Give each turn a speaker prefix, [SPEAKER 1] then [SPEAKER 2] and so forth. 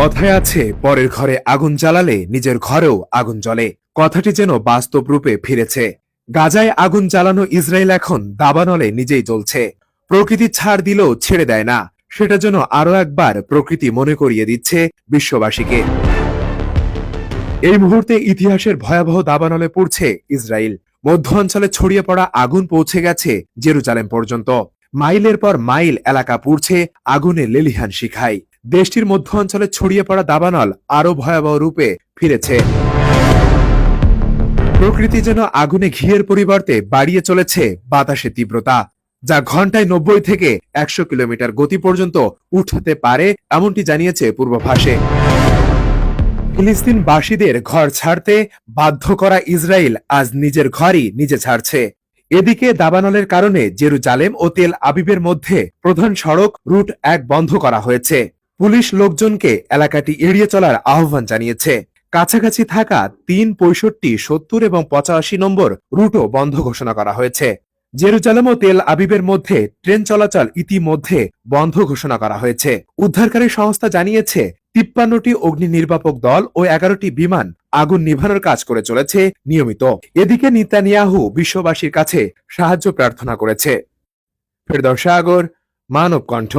[SPEAKER 1] কথায় আছে, পরের ঘরে আগুন জ্বালালে নিজের ঘরেও আগুন জ্বলে। কথাটি যেন বাস্তব রূপে ফিরেছে। গাজায় আগুন জ্বালানো ইসরায়েল এখন দাবানলে নিজেই জ্বলছে। প্রকৃতি ছাড় দিলেও ছেড়ে দেয় না। সেটা যেন আরও একবার প্রকৃতি মনে করিয়ে দিচ্ছে বিশ্ববাসীকে। এই মুহূর্তে ইতিহাসের ভয়াবহ দাবানলে পড়ছে ইসরায়েল। মধ্য অঞ্চলে ছড়িয়ে পড়া আগুন পৌঁছে গেছে জেরুজালেম পর্যন্ত। মাইলের পর মাইল এলাকা পুড়ছে আগুনে লেলিহান শিখায়। দেশটির মধ্য অঞ্চলে ছড়িয়ে পড়া দাবানল আরও ভয়াবহ রূপে ফিরেছে। প্রকৃতি যেন আগুনে ঘিয়ের পরিবর্তে বাড়িয়ে চলেছে বাতাসে তীব্রতা, যা ঘন্টায় নব্বই থেকে একশো কিলোমিটার গতি পর্যন্ত উঠাতে পারে, এমনটি জানিয়েছে পূর্বাভাসে। ফিলিস্তিনবাসীদের ঘর ছাড়তে বাধ্য করা ইসরায়েল আজ নিজের ঘরই নিজে ছাড়ছে। এদিকে দাবানলের কারণে জেরুজালেম ও তেল আবিবের মধ্যে প্রধান সড়ক রুট এক বন্ধ করা হয়েছে। পুলিশ লোকজনকে এলাকাটি এড়িয়ে চলার আহ্বান জানিয়েছে। কাছাকাছি থাকা তিন পঁয়ষট্টি, সত্তর এবং পঁচাশি নম্বর রুটও বন্ধ ঘোষণা করা হয়েছে। জেরুজালেম ও তেল আবিবের মধ্যে ট্রেন চলাচল ইতিমধ্যে বন্ধ ঘোষণা করা হয়েছে। উদ্ধারকারী সংস্থা জানিয়েছে, তিপ্পান্নটি অগ্নি নির্বাপক দল ও এগারোটি বিমান আগুন নিভানোর কাজ করে চলেছে নিয়মিত। এদিকে নিতানিয়াহু বিশ্ববাসীর কাছে সাহায্য প্রার্থনা করেছে। ফেরদৌস সাগর মানব কণ্ঠ